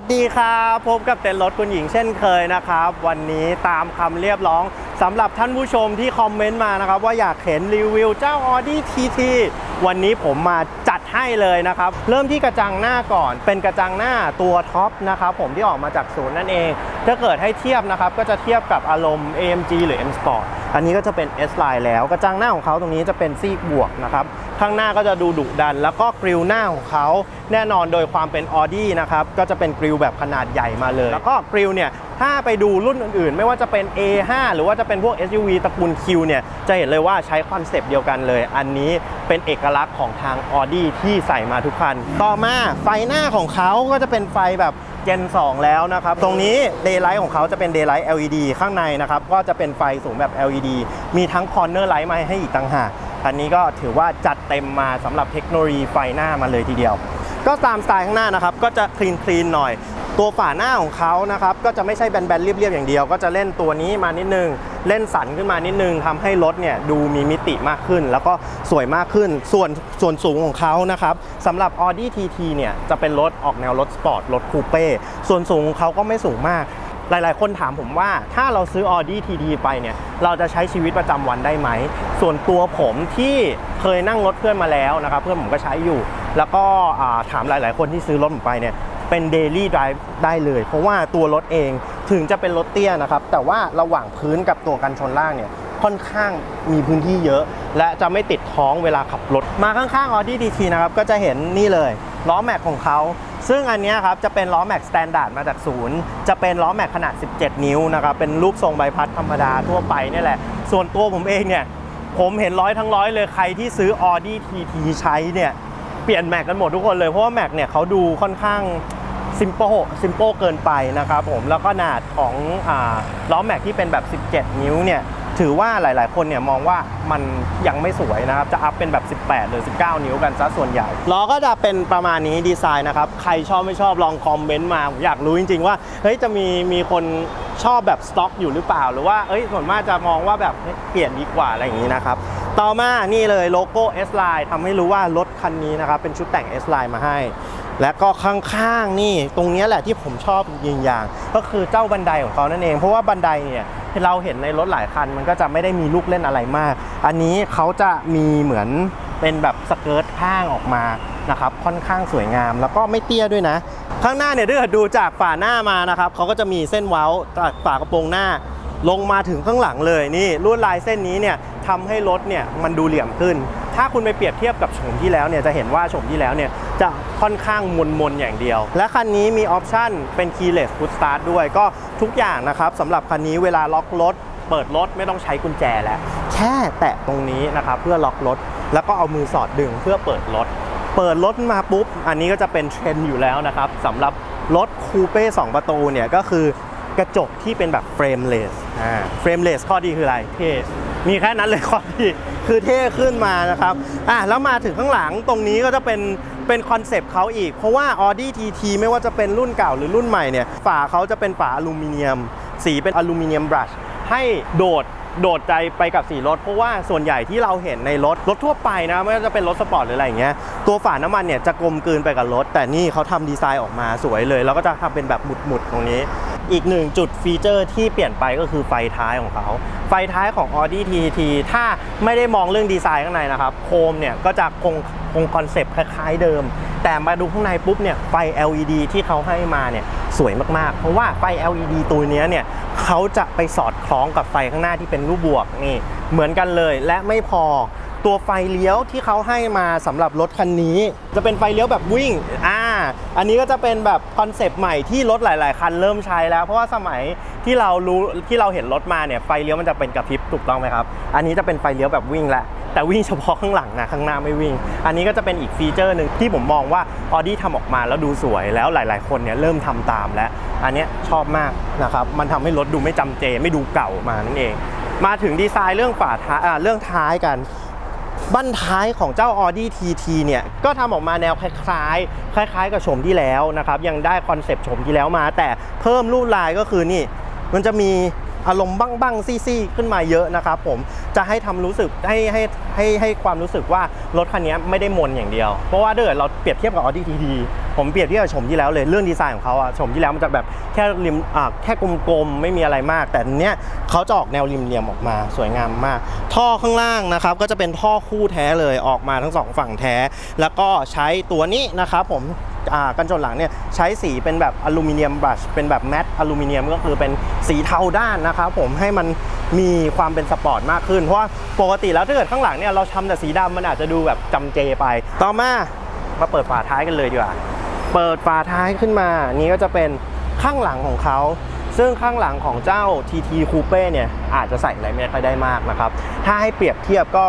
วัสดีครับพบกับเต็นท์รถคุณหญิงเช่นเคยนะครับ วันนี้ตามคำเรียบร้องสำหรับท่านผู้ชมที่คอมเมนต์มานะครับ ว่าอยากเห็นรีวิวเจ้า Audi TT วันนี้ผมมาจัดให้เลยนะครับ เริ่มที่กระจังหน้าก่อน เป็นกระจังหน้าตัวท็อปนะครับผมที่ออกมาจากศูนย์นั่นเอง ถ้าเกิดให้เทียบนะครับ ก็จะเทียบกับอารมณ์ AMG หรือ M Sport อันนี้ก็จะเป็น S Line แล้ว กระจังหน้าของเขาตรงนี้จะเป็นซีกบวกนะครับ ข้างหน้าก็จะดูดุดัน แล้วก็กริลหน้าของเขาแน่นอนโดยความเป็น Audi นะครับก็จะเป็นกริลแบบขนาดใหญ่มาเลย แล้วก็กริลเนี่ยถ้าไปดูรุ่นอื่นๆ ไม่ว่าจะเป็น A5 หรือว่าจะเป็นพวก SUV ตระกูล Q เนี่ยจะเห็นเลยว่าใช้คอนเซปต์เดียวกันเลย อันนี้เป็นเอกลักษณ์ของทาง Audi ที่ใส่มาทุกคัน ต่อมาไฟหน้าของเขาก็จะเป็นไฟแบบ Gen 2 แล้วนะครับ ตรงนี้ Daylight ของเขาจะเป็น Daylight LED ข้างในนะครับ ก็จะเป็นไฟสูงแบบ LED มีทั้ง Corner Light มาให้อีกต่างหาก อันนี้ก็ถือว่าจัดเต็มมาสำหรับเทคโนโลยีไฟหน้ามาเลยทีเดียว ก็ตามสไตล์ข้างหน้านะครับ ก็จะคลีนคลีนหน่อย ตัวฝาหน้าของเขานะครับ ก็จะไม่ใช่แบนๆเรียบๆอย่างเดียว ก็จะเล่นตัวนี้มานิดนึง เล่นสันขึ้นมานิดนึงทำให้รถเนี่ยดูมีมิติมากขึ้น แล้วก็สวยมากขึ้น ส่วนส่วนสูงของเขานะครับสำหรับ Audi TT เนี่ยจะเป็นรถออกแนวรถสปอร์ตรถคูเป้ส่วนสูงของเขาก็ไม่สูงมาก หลาย ๆ คนถามผมว่าถ้าเราซื้อ Audi TT ไปเนี่ย เราจะใช้ชีวิตประจำวันได้ไหม ส่วนตัวผมที่เคยนั่งรถเพื่อนมาแล้วนะครับ เพื่อนผมก็ใช้อยู่ แล้วก็ถามหลาย ๆ คนที่ซื้อรถผมไปเนี่ยเป็น Daily Drive ได้เลย เพราะว่าตัวรถเองถึงจะเป็นรถเตี้ยนะครับ แต่ว่าระหว่างพื้นกับตัวกันชนล่างเนี่ยค่อนข้างมีพื้นที่เยอะ และจะไม่ติดท้องเวลาขับรถ มาข้างๆ Audi TT นะครับก็จะเห็นนี่เลยล้อแม็กของเขา ซึ่งอันนี้ครับจะเป็นล้อแม็กสแตนดาร์ดมาจากศูนย์จะเป็นล้อแม็กขนาด 17 นิ้วนะครับเป็นรูปทรงใบพัดธรรมดาทั่วไปนี่แหละ ส่วนตัวผมเองเนี่ยผมเห็นร้อยทั้งร้อยเลยใครที่ซื้อ Audi TT ใช้เนี่ยเปลี่ยนแม็กกันหมดทุกคนเลยเพราะว่าแม็กเนี่ยเขาดูค่อนข้างซิม p ป e ซิม p ป e เกินไปนะครับผมแล้วก็ขนาดของอล้อแม็กที่เป็นแบบ 17 นิ้วเนี่ย ถือว่าหลายๆ คนเนี่ยมองว่ามันยังไม่สวยนะครับ จะอัพเป็นแบบ 18 หรือ 19 นิ้วกันซะส่วนใหญ่ ล้อก็จะเป็นประมาณนี้ดีไซน์นะครับ ใครชอบไม่ชอบลองคอมเมนต์มา ผมอยากรู้จริง ๆ ว่า เฮ้ย จะมีมีคนชอบแบบสต็อกอยู่หรือเปล่า หรือว่าเอ้ยส่วนมากจะมองว่าแบบเฮ้ยเปลี่ยนดีกว่าอะไรอย่างนี้นะครับ ต่อมานี่เลยโลโก้ S Line ทำให้รู้ว่ารถคันนี้นะครับเป็นชุดแต่ง S Line มาให้ และก็ข้างๆนี่ตรงนี้แหละที่ผมชอบยิงอย่าง ก็คือเจ้าบันไดของเขานั่นเอง เพราะว่าบันไดเนี่ยเราเห็นในรถหลายคัน มันก็จะไม่ได้มีลูกเล่นอะไรมาก อันนี้เขาจะมีเหมือนเป็นแบบสเกิร์ตข้างออกมานะครับค่อนข้างสวยงามแล้วก็ไม่เตี้ยด้วยนะ ข้างหน้าเนี่ยถ้าเกิดดูจากฝาหน้ามานะครับเขาก็จะมีเส้นเว้าจากฝากระโปรงหน้า ลงมาถึงข้างหลังเลยนี่ลวดลายเส้นนี้เนี่ยทำให้รถเนี่ยมันดูเหลี่ยมขึ้น ถ้าคุณไปเปรียบเทียบกับโฉมที่แล้วเนี่ยจะเห็นว่าโฉมที่แล้วเนี่ยจะค่อนข้างมนมนๆอย่างเดียว และคันนี้มีออปชั่นเป็น keyless push start ด้วยก็ทุกอย่างนะครับสำหรับคันนี้เวลาล็อกรถเปิดรถไม่ต้องใช้กุญแจแล้ว แค่แตะตรงนี้นะครับเพื่อล็อกรถ แล้วก็เอามือสอดดึงเพื่อเปิดรถ เปิดรถมาปุ๊บ อันนี้ก็จะเป็นเทรนด์อยู่แล้วนะครับสำหรับรถคูเป้2ประตูเนี่ยก็คือกระจกที่เป็นแบบเฟรมเลสอ่าเฟรมเลสข้อดีคืออะไรเท่ มีแค่นั้นเลยข้อดีคือเท่ขึ้นมานะครับอะแล้วมาถึงข้างหลังตรงนี้ก็จะเป็นเป็นคอนเซปต์เขาอีก เพราะว่า Audi TT ไม่ว่าจะเป็นรุ่นเก่าหรือรุ่นใหม่เนี่ยฝาเขาจะเป็นฝาอลูมิเนียม สีเป็นอลูมิเนียมบรัชให้โดดโดดใจไปกับสีรถ เพราะว่าส่วนใหญ่ที่เราเห็นในรถ รถทั่วไปนะ ไม่ว่าจะเป็นรถสปอร์ตหรืออะไรอย่างเงี้ยตัวฝาน้ำมันเนี่ยจะกลมกลืนไปกับรถ แต่นี่เขาทำดีไซน์ออกมาสวยเลย แล้วก็จะทำเป็นแบบหมุดๆตรงนี้ อีกหนึ่งจุดฟีเจอร์ที่เปลี่ยนไปก็คือไฟท้ายของเขา ไฟท้ายของ Audi TT ถ้าไม่ได้มองเรื่องดีไซน์ข้างในนะครับ โคมเนี่ยก็จะคงคงคอนเซปต์คล้ายๆเดิม แต่มาดูข้างในปุ๊บเนี่ยไฟ LED ที่เขาให้มาเนี่ยสวยมากๆ เพราะว่าไฟ LED ตัวนี้เนี่ยเขาจะไปสอดคล้องกับไฟข้างหน้าที่เป็นรูปบวกนี่เหมือนกันเลยและไม่พอตัวไฟเลี้ยวที่เขาให้มาสำหรับรถคันนี้ จะเป็นไฟเลี้ยวแบบวิ่งอ่า อันนี้ก็จะเป็นแบบคอนเซปต์ใหม่ที่รถหลาย ๆ คันเริ่มใช้แล้ว เพราะว่าสมัยที่เรารู้ที่เราเห็นรถมาเนี่ยไฟเลี้ยวมันจะเป็นกระพริบถูกต้องไหมครับ อันนี้จะเป็นไฟเลี้ยวแบบวิ่งแหละแต่วิ่งเฉพาะข้างหลังนะข้างหน้าไม่วิ่ง อันนี้ก็จะเป็นอีกฟีเจอร์หนึ่งที่ผมมองว่า Audi ทำออกมาแล้วดูสวยแล้วหลาย ๆ คนเนี่ยเริ่มทำตามแล้ว อันนี้ชอบมากนะครับมันทำให้รถดูไม่จำเจ ไม่ดูเก่ามานั่นเอง มาถึงดีไซน์เรื่องฝาท้ายอ่าเรื่องท้ายกัน บั้นท้ายของเจ้า Audi TT เนี่ย ก็ทำออกมาแนวคล้ายๆ คล้าย ๆ กับโฉมที่แล้วนะครับ ยังได้คอนเซปต์โฉมที่แล้วมา แต่เพิ่มรูปลายก็คือนี่ มันจะมีอารมณ์บ้างบ้งๆซี่ๆขึ้นมาเยอะนะครับผมจะให้ทำรู้สึกให้ให้ให้ให้ความรู้สึกว่ารถคันนี้ไม่ได้มนอย่างเดียว เพราะว่าเดิดเราเปรียบเทียบกับ Audi TT ผมเปรียบเทียบกับชมที่แล้วเลยเรื่องดีไซน์ของเขาอะชมที่แล้วมันจะแบบแค่ริมอ่าแค่กลมๆไม่มีอะไรมาก แต่เนี้ยเขาจะออกแนวริมเหลี่ยมออกมาสวยงามมาก ท่อข้างล่างนะครับก็จะเป็นท่อคู่แท้เลยออกมาทั้งสองฝั่งแท้ แล้วก็ใช้ตัวนี้นะครับผมอ่ากันชนหลังเนี่ยใช้สีเป็นแบบอลูมิเนียมบรัชเป็นแบบแมตต์อลูมิเนียมก็คือเป็นสีเทาด้านนะครับผมให้มันมีความเป็นสปอร์ตมากขึ้น เพราะว่าปกติแล้วถ้าเกิดข้างหลังเนี่ยเราทำแต่สีดำมันอาจจะดูแบบจำเจไป ต่อมามาเปิดฝาท้ายกันเลยดีกว่า เปิดฝาท้ายขึ้นมา นี่ก็จะเป็นข้างหลังของเขา ซึ่งข้างหลังของเจ้า TT Coupe เนี่ยอาจจะใส่อะไรไม่ค่อยได้มากนะครับ ถ้าให้เปรียบเทียบก็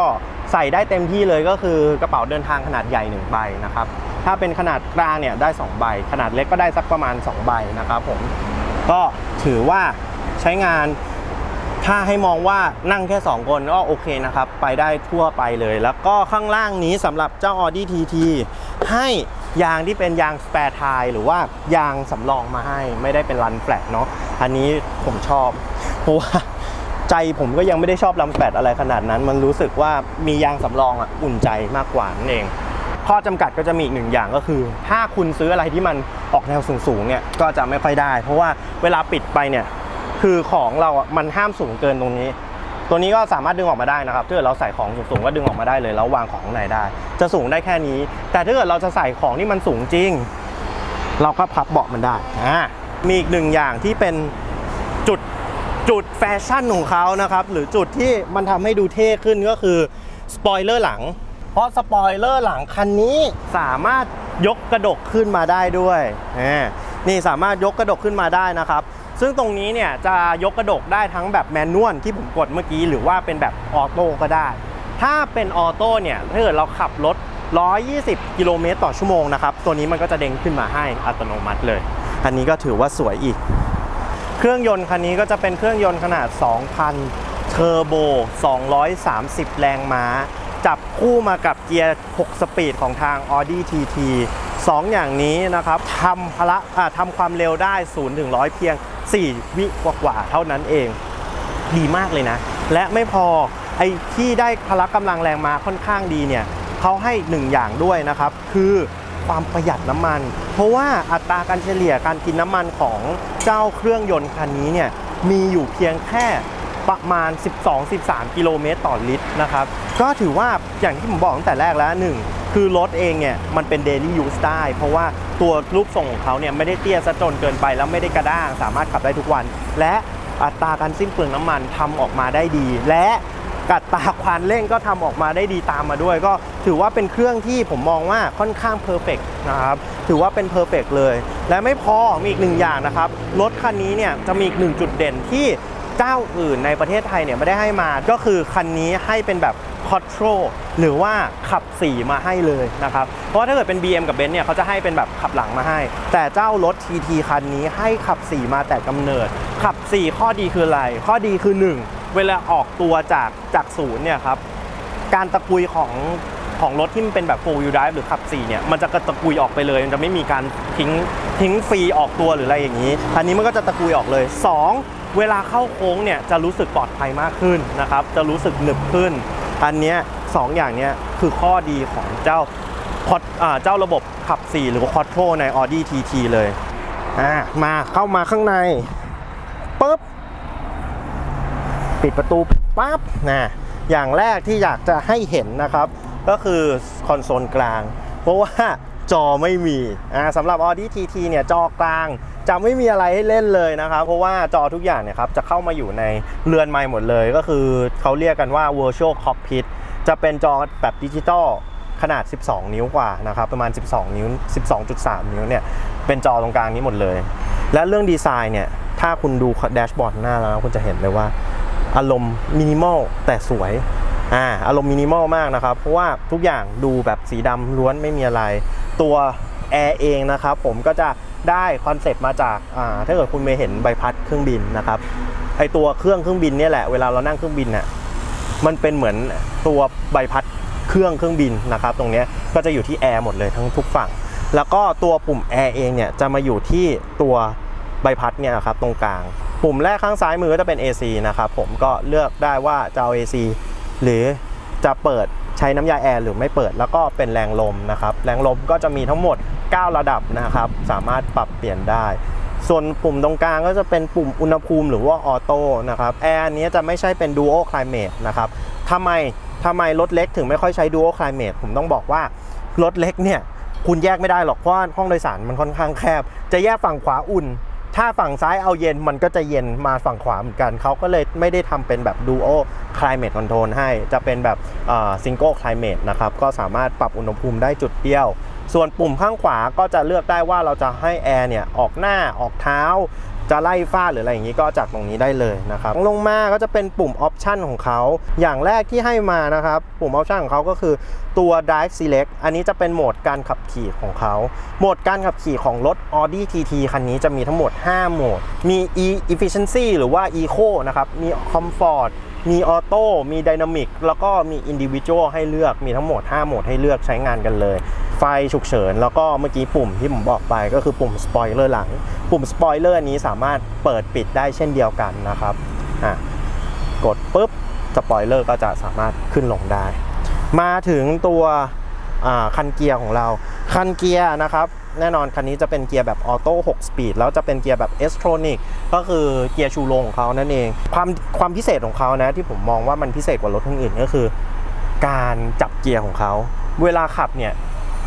ใส่ได้เต็มที่เลยก็คือกระเป๋าเดินทางขนาดใหญ่1ใบนะครับ ถ้าเป็นขนาดกลางเนี่ยได้ 2 ใบ ขนาดเล็กก็ได้สักประมาณ 2 ใบนะครับผม ก็ถือว่าใช้งานถ้าให้มองว่านั่งแค่ 2 คนก็โอเคนะครับ ไปได้ทั่วไปเลย แล้วก็ข้างล่างนี้สำหรับเจ้า Audi TT ให้ ยางที่เป็นยางสเปร์ไทหรือว่ายางสำรองมาให้ไม่ได้เป็นรันแฟลตเนาะอันนี้ผมชอบ เพราะว่าใจผมก็ยังไม่ได้ชอบรันแฟลตอะไรขนาดนั้น มันรู้สึกว่ามียางสำรองอะอุ่นใจมากกว่านั่นเอง ข้อจำกัดก็จะมีอีกหนึ่งอย่างก็คือ ถ้าคุณซื้ออะไรที่มันออกแนวสูงๆเนี่ยก็จะไม่ค่อยได้ เพราะว่าเวลาปิดไปเนี่ยคือของเราอะมันห้ามสูงเกินตรงนี้ตัวนี้ก็สามารถดึงออกมาได้นะครับถ้าเกิดเราใส่ของสูงๆก็ดึงออกมาได้เลยแล้ววางของข้างในได้ จะสูงได้แค่นี้ แต่ถ้าเกิดเราจะใส่ของที่มันสูงจริง เราก็พับเบาะมันได้อ่ามีอีกหนึ่งอย่างที่เป็นจุดจุดแฟชั่นของเขานะครับ หรือจุดที่มันทำให้ดูเท่ขึ้นก็คือสปอยเลอร์หลัง เพราะสปอยเลอร์หลังคันนี้สามารถยกกระดกขึ้นมาได้ด้วยนี่สามารถยกกระดกขึ้นมาได้นะครับ ซึ่งตรงนี้เนี่ยจะยกกระดกได้ทั้งแบบแมนนวลที่ผมกดเมื่อกี้ หรือว่าเป็นแบบออโต้ก็ได้ ถ้าเป็นออโต้เนี่ยถ้าเกิดเราขับรถ 120 กิโลเมตรต่อชั่วโมงนะครับ ตัวนี้มันก็จะเด้งขึ้นมาให้อัตโนมัติเลย อันนี้ก็ถือว่าสวยอีก เครื่องยนต์คันนี้ก็จะเป็นเครื่องยนต์ขนาด 2,000 เทอร์โบ 230 แรงม้า จับคู่มากับเกียร์ 6 สปีดของทาง Audi TT 2อย่างนี้นะครับทำพละทำความเร็วได้ 0 ถึง 100 เพียง 4 วิกว่าๆเท่านั้นเอง ดีมากเลยนะ และไม่พอ ไอ้ที่ได้พละกำลังแรงมาค่อนข้างดีเนี่ยเขาให้หนึ่งอย่างด้วยนะครับ คือความประหยัดน้ำมัน เพราะว่าอัตราการเฉลี่ยการกินน้ำมันของเจ้าเครื่องยนต์คันนี้เนี่ยมีอยู่เพียงแค่ประมาณ 12-13 กิโลเมตรต่อลิตรนะครับ ก็ถือว่าอย่างที่ผมบอกตั้งแต่แรกแล้วหนึ่งคือรถเองเนี่ยมันเป็น daily use ได้ เพราะว่าตัวรูปทรงของเขาเนี่ยไม่ได้เตี้ยซะจนเกินไปแล้วไม่ได้กระด้าง สามารถขับได้ทุกวัน และอัตราการสิ้นเปลืองน้ำมันทำออกมาได้ดี และ อัตาควานเร่งก็ทำออกมาได้ดีตามมาด้วย ก็ถือว่าเป็นเครื่องที่ผมมองว่าค่อนข้างเพอร์เฟกนะครับถือว่าเป็นเพอร์เฟกเลย และไม่พอมีอีกหนึ่งอย่างนะครับรถคันนี้เนี่ยจะมีอีกหนึ่งจุดเด่นที่เจ้าอื่นในประเทศไทยเนี่ยไม่ได้ให้มาก็คือคันนี้ให้เป็นแบบคอ t โ o หรือว่าขับ 4 มาให้เลยนะครับ เพราะว่าถ้าเกิดเป็น BM กับ Benz เนี่ยเขาจะให้เป็นแบบขับหลังมาให้ แต่เจ้ารถ TT คันนี้ให้ขับ 4 มาแต่กำเนิด ขับ 4 ข้อดีคืออะไร ข้อดีคือ 1 เวลาออกตัวจากจากศูนย์เนี่ยครับการตะกุยของของรถที่มันเป็นแบบ4 wheel drive หรือขับ4เนี่ยมันจะกระตะกุยออกไปเลยมันจะไม่มีการทิ้งทิ้งฟรีออกตัวหรืออะไรอย่างนี้อันนี้มันก็จะตะกุยออกเลย 2 เวลาเข้าโค้งเนี่ยจะรู้สึกปลอดภัยมากขึ้นนะครับ จะรู้สึกหนึบขึ้น อันเนี้ยสองอย่างเนี้ยคือข้อดีของเจ้าคอดเจ้าระบบขับ 4 หรือว่า Quattro ใน Audi TT เลยอ่ามาเข้ามาข้างในปุ๊บ ปิดประตูปั๊บนะอย่างแรกที่อยากจะให้เห็นนะครับ ก็คือคอนโซลกลาง เพราะว่าจอไม่มีอ่าสำหรับ Audi TT เนี่ยจอกลางจะไม่มีอะไรให้เล่นเลยนะครับ เพราะว่าจอทุกอย่างเนี่ยครับจะเข้ามาอยู่ในเรือนไม้หมดเลย ก็คือเขาเรียกกันว่า virtual cockpit จะเป็นจอแบบดิจิตอลขนาด 12 นิ้วกว่านะครับ ประมาณ 12 นิ้ว 12.3 นิ้วเนี่ย เป็นจอตรงกลางนี้หมดเลย และเรื่องดีไซน์เนี่ย ถ้าคุณดูแดชบอร์ดหน้าแล้ว คุณจะเห็นเลยว่า อารมณ์มินิมอลแต่สวยอ่าอารมณ์มินิมอลมากนะครับ เพราะว่าทุกอย่างดูแบบสีดำล้วนไม่มีอะไร ตัวแอร์เองนะครับผมก็จะได้คอนเซปต์มาจากอ่าถ้าเกิดคุณไปเห็นใบพัดเครื่องบินนะครับไอตัวเครื่องเครื่องบินเนี่ยแหละเวลาเรานั่งเครื่องบินเนี่ยมันเป็นเหมือนตัวใบพัดเครื่องเครื่องบินนะครับ ตรงนี้ก็จะอยู่ที่แอร์หมดเลยทั้งทุกฝั่ง แล้วก็ตัวปุ่มแอร์เองเนี่ยจะมาอยู่ที่ตัวใบพัดเนี่ยครับตรงกลาง ปุ่มแรกข้างซ้ายมือก็จะเป็น AC นะครับผมก็เลือกได้ว่าจะเอา AC หรือจะเปิดใช้น้ำยาแอร์หรือไม่เปิดแล้วก็เป็นแรงลมนะครับแรงลมก็จะมีทั้งหมด 9 ระดับนะครับ สามารถปรับเปลี่ยนได้ ส่วนปุ่มตรงกลางก็จะเป็นปุ่มอุณหภูมิหรือว่าออโต้นะครับแอร์อันนี้จะไม่ใช่เป็น Duo Climate นะครับทำไมทำไมรถเล็กถึงไม่ค่อยใช้ Duo Climate ผมต้องบอกว่ารถเล็กเนี่ยคุณแยกไม่ได้หรอกเพราะห้องโดยสารมันค่อนข้างแคบ จะแยกฝั่งขวาอุ่น ถ้าฝั่งซ้ายเอาเย็นมันก็จะเย็นมาฝั่งขวาเหมือนกัน เขาก็เลยไม่ได้ทำเป็นแบบดูโอคลายเมทคอนโทรลให้ จะเป็นแบบซิงเกิลคลายเมทนะครับ ก็สามารถปรับอุณหภูมิได้จุดเดียว ส่วนปุ่มข้างขวาก็จะเลือกได้ว่าเราจะให้แอร์เนี่ยออกหน้าออกเท้า จะไล่ฟ้าหรืออะไรอย่างนี้ก็จากตรงนี้ได้เลยนะครับลงมาก็จะเป็นปุ่มออปชันของเขาอย่างแรกที่ให้มานะครับปุ่มออปชันของเขาก็คือตัว Drive Select อันนี้จะเป็นโหมดการขับขี่ของเขาโหมดการขับขี่ของรถ Audi TT คันนี้จะมีทั้งหมด 5 โหมด มี E Efficiency หรือว่า Eco นะครับมี Comfort มีออโต้ มีไดนามิก แล้วก็มีอินดิวิ u a l ให้เลือก มีทั้งหมด 5 โหมดให้เลือกใช้งานกันเลย ไฟฉุกเฉิน แล้วก็เมื่อกี้ปุ่มที่ผมบอกไปก็คือปุ่มสปอยเลอร์หลัง ปุ่มสปอยเลอร์นี้สามารถเปิดปิดได้เช่นเดียวกันนะครับอะกดปุ๊บสปอยเลอร์ก็จะสามารถขึ้นลงได้ มาถึงตัวคันเกียร์ของเรา คันเกียร์นะครับ แน่นอนคันนี้จะเป็นเกียร์แบบออโต้6สปีดแล้วจะเป็นเกียร์แบบเอสโทรนิกก็คือเกียร์ชูโรงของเขานั่นเอง ความความพิเศษของเขานะที่ผมมองว่ามันพิเศษกว่ารถทั้งอื่นก็คือ การจับเกียร์ของเขา เวลาขับเนี่ย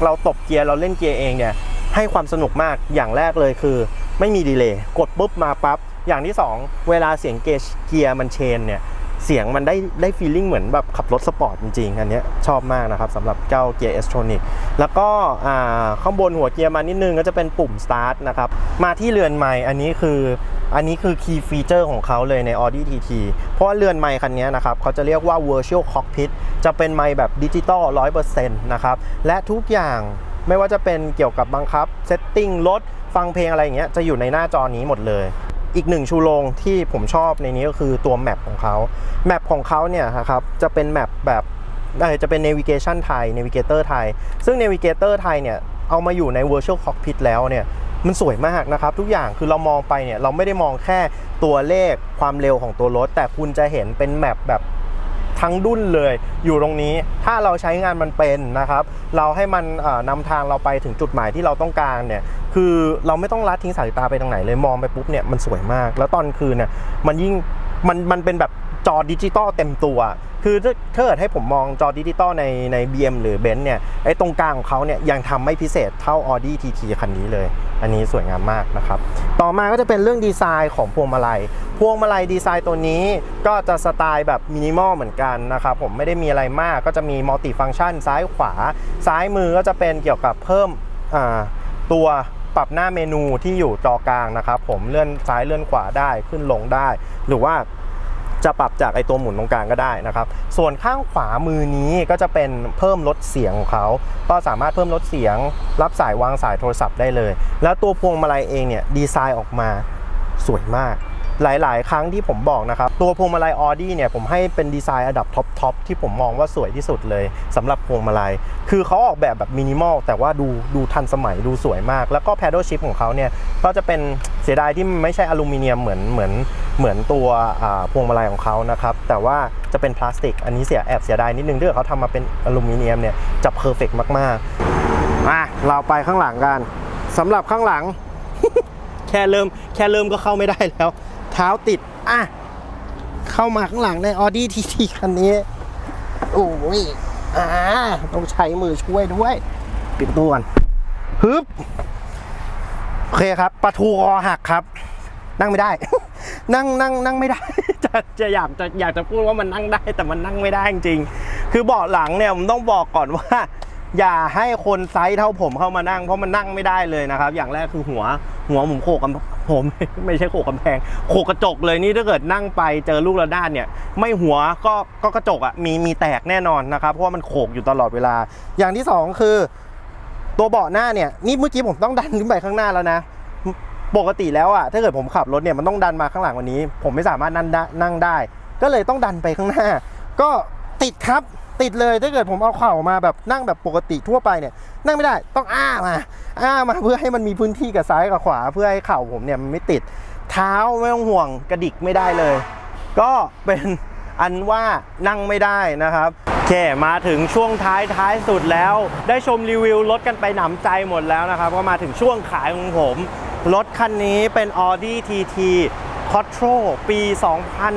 เราตบเกียร์เราเล่นเกียร์เองเนี่ยให้ความสนุกมากอย่างแรกเลยคือ ไม่มีดีเลย์กดปุ๊บมาปั๊บอย่างที่สองเวลาเสียงเกจเกียร์มันเชนเนี่ยเสียงมันได้ได้ฟีลลิ่งเหมือนแบบขับรถสปอร์ตจริงๆ อันนี้ชอบมากนะครับสำหรับเจ้าเกียร์เอสโทรนิกแล้วก็ข้างบนหัวเกียร์มานิดนึงก็จะเป็นปุ่ม start นะครับมาที่เรือนไม้อันนี้คือ อันนี้คือ key feature ของเขาเลยใน Audi TT เพราะว่าเรือนไม้คันนี้นะครับเขาจะเรียกว่า virtual cockpit จะเป็นไมค์แบบดิจิตอล100%นะครับ และทุกอย่างไม่ว่าจะเป็นเกี่ยวกับบังคับเซตติ้งรถฟังเพลงอะไรอย่างเงี้ยจะอยู่ในหน้าจอนี้หมดเลย อีกหนึ่งชูโรงที่ผมชอบในนี้ก็คือตัวแมปของเขาแมปของเขาเนี่ยนะครับจะเป็นแมปแบบจะเป็น navigation ไทย navigator ไทย ซึ่ง navigator ไทยเนี่ยเอามาอยู่ใน virtual cockpit แล้วเนี่ย มันสวยมากนะครับ ทุกอย่างคือเรามองไปเนี่ยเราไม่ได้มองแค่ตัวเลขความเร็วของตัวรถ แต่คุณจะเห็นเป็นแมปแบบทั้งดุ้นเลยอยู่ตรงนี้ถ้าเราใช้งานมันเป็นนะครับ เราให้มันเอ่อนำทางเราไปถึงจุดหมายที่เราต้องการเนี่ยคือเราไม่ต้องลัดทิ้งสายตาไปตรงไหนเลยมองไปปุ๊บเนี่ยมันสวยมาก แล้วตอนคืนเนี่ยมันยิ่งมันมันเป็นแบบ จอดิจิตอลเต็มตัว คือถ้าเกิดให้ผมมองจอดิจิตอลในใน BM หรือ b e n z เนี่ยไอ้ตรงกลางของเขาเนี่ยยังทำไม่พิเศษเท่า Audi TT คันนี้เลย อันนี้สวยงามมากนะครับ ต่อมาก็จะเป็นเรื่องดีไซน์ของพวงมาลัย พวงมาลัยดีไซน์ตัวนี้ก็จะสไตล์แบบมินิมอลเหมือนกันนะครับผมไม่ได้มีอะไรมากก็จะมีมัลติฟัง c t ชันซ้ายขวา ซ้ายมือก็จะเป็นเกี่ยวกับเพิ่มตัวปรับหน้าเมนูที่อยู่จอกลางนะครับผมเลื่อนซ้ายเลื่อนขวาได้ขึ้นลงได้ หรือว่า จะปรับจากไอตัวหมุนตรงกลางก็ได้นะครับ ส่วนข้างขวามือนี้ก็จะเป็นเพิ่มลดเสียงของเขา ก็สามารถเพิ่มลดเสียง รับสายวางสายโทรศัพท์ได้เลย แล้วตัวพวงมาลัยเองเนี่ยดีไซน์ออกมาสวยมาก หลาย ๆ ครั้งที่ผมบอกนะครับ ตัวพวงมาลัย Audi เนี่ยผมให้เป็นดีไซน์อันดับท็อปทอปที่ผมมองว่าสวยที่สุดเลยสำหรับพวงมาลัย คือเขาออกแบบแบบมินิมอลแต่ว่าดูดูทันสมัยดูสวยมาก แล้วก็ paddle shift ของเขาเนี่ยก็จะเป็นเสียดายที่ไม่ใช่อลูมิเนียมเหมือนเหมือนเหมือนตัวพวงมาลัยของเขานะครับแต่ว่าจะเป็นพลาสติก อันนี้เสียแอบเสียดายนิดนึงถ้าเกิดเขาทำมาเป็นอลูมิเนียมเนี่ยจะเพอร์เฟกมากๆมาเราไปข้างหลังกันสำหรับข้างหลัง แค่เริ่มแค่เริ่มก็เข้าไม่ได้แล้ว เท้าติด อะ เข้ามาข้างหลังใน Audi TT คันนี้ โอ้ยอ่าต้องใช้มือช่วยด้วย ปิดประตูก่อนฮึบโอเคครับประตูคอหักครับ นั่งไม่ได้ นั่งนั่งนั่งไม่ได้ จะจะอยากจะอยากจะพูดว่ามันนั่งได้แต่มันนั่งไม่ได้จริงๆคือเบาะหลังเนี่ยผมต้องบอกก่อนว่า อย่าให้คนไซส์เท่าผมเข้ามานั่งเพราะมันนั่งไม่ได้เลยนะครับ อย่างแรกคือหัวหัวผมโขกกันผมไม่ใช่โขกกำแพงโขกกระจกเลยนี่ถ้าเกิดนั่งไปเจอลูกระนาดเนี่ย ไม่หัวก็ก็กระจกอะ่ะมีมีแตกแน่นอนนะครับเพราะว่ามันโขกอยู่ตลอดเวลา อย่างที่สองคือ ตัวเบาะหน้าเนี่ยนี่เมื่อกี้ผมต้องดันขึ้นไปข้างหน้าแล้วนะปกติแล้วอะถ้าเกิดผมขับรถเนี่ยมันต้องดันมาข้างหลังวันนี้ ผมไม่สามารถนั่งได้นั่งได้ ก็เลยต้องดันไปข้างหน้า ก็ติดครับ ติดเลยถ้าเกิดผมเอาเข่ามาแบบนั่งแบบปกติทั่วไปเนี่ยนั่งไม่ได้ต้องอ้ามาอ้ามาเพื่อให้มันมีพื้นที่กับซ้ายกับขวา เพื่อให้เข่าผมเนี่ยมันไม่ติด เท้าไม่ต้องห่วงกระดิกไม่ได้เลย ก็เป็นอันว่านั่งไม่ได้นะครับทีเคมาถึงช่วงท้ายท้ายสุดแล้ว ได้ชมรีวิวรถกันไปหนำใจหมดแล้วนะครับ ก็มาถึงช่วงขายของผม รถคันนี้เป็น Audi TT Quattro ปี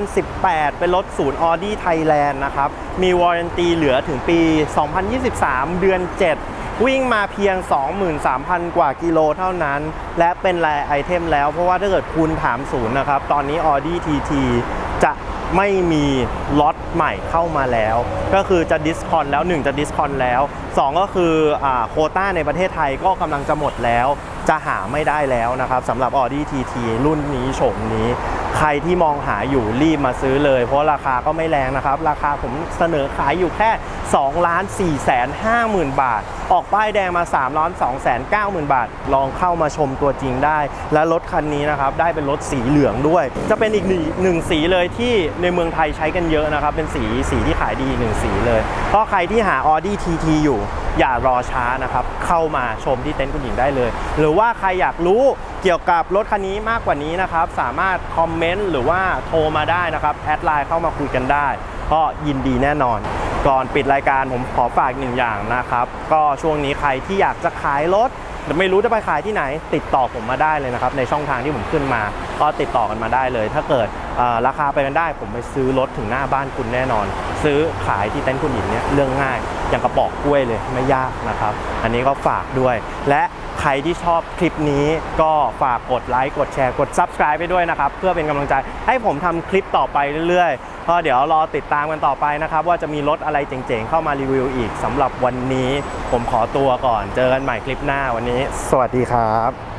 2018 เป็นรถศูนย์ Audi Thailand นะครับ มีวอร์ a n ตีเหลือถึงปี 2023 เดือน 7 วิ่งมาเพียง 23,000 กว่ากิโลเท่านั้น และเป็นรายไอเทมแล้ว เพราะว่าถ้าเกิดคุณถามศูนย์นะครับ ตอนนี้ Audi TT จะไม่มีล็อตใหม่เข้ามาแล้ว ก็คือจะดิสคอนแล้ว 1 จะดิสคอนแล้ว 2 ก็คืออโคต้าในประเทศไทยก็กำลังจะหมดแล้ว จะหาไม่ได้แล้วนะครับสำหรับ Audi TT รุ่นนี้โฉมนี้ ใครที่มองหาอยู่รีบมาซื้อเลย เพราะราคาก็ไม่แรงนะครับ ราคาผมเสนอขายอยู่แค่2ล้าน4แสน5หมื่นบาท ออกป้ายแดงมา3ล้าน2แสน9หมื่นบาท ลองเข้ามาชมตัวจริงได้ และรถคันนี้นะครับ ได้เป็นรถสีเหลืองด้วย จะเป็นอีกหนึ่งหนึ่งสีเลยที่ในเมืองไทยใช้กันเยอะนะครับ เป็นสีสีที่ขายดีหนึ่งสีเลย เพราะใครที่หา Audi TT อยู่อย่ารอช้านะครับ เข้ามาชมที่เต็นท์คุณหญิงได้เลย หรือว่าใครอยากรู้ เกี่ยวกับรถคันนี้มากกว่านี้นะครับ สามารถคอมเมนต์หรือว่าโทรมาได้นะครับแอดไลน์เข้ามาคุยกันได้ ก็ยินดีแน่นอน ก่อนปิดรายการผมขอฝากหนึ่งอย่างนะครับ ก็ช่วงนี้ใครที่อยากจะขายรถแต่ไม่รู้จะไปขายที่ไหน ติดต่อผมมาได้เลยนะครับ ในช่องทางที่ผมขึ้นมา ก็ติดต่อกันมาได้เลย ถ้าเกิดราคาไปกันได้ ผมไปซื้อรถถึงหน้าบ้านคุณแน่นอน ซื้อขายที่เต็นท์คุณหญิงเนี่ยเรื่องง่าย อย่างกระบอกกล้วยเลยไม่ยากนะครับ อันนี้ก็ฝากด้วยและ รที่ชอบคลิปนี้ก็ฝากกดไลค์กดแชร์กด Subscribe ไปด้วยนะครับ เพื่อเป็นกำลังใจให้ผมทำคลิปต่อไปเรื่อยๆก็เดี๋ยวรอติดตามกันต่อไปนะครับ ว่าจะมีรถอะไรเจ๋งๆ เข้ามารีวิวอีกสำหรับวันนี้ ผมขอตัวก่อนเจอกันใหม่คลิปหน้าวันนี้ สวัสดีครับ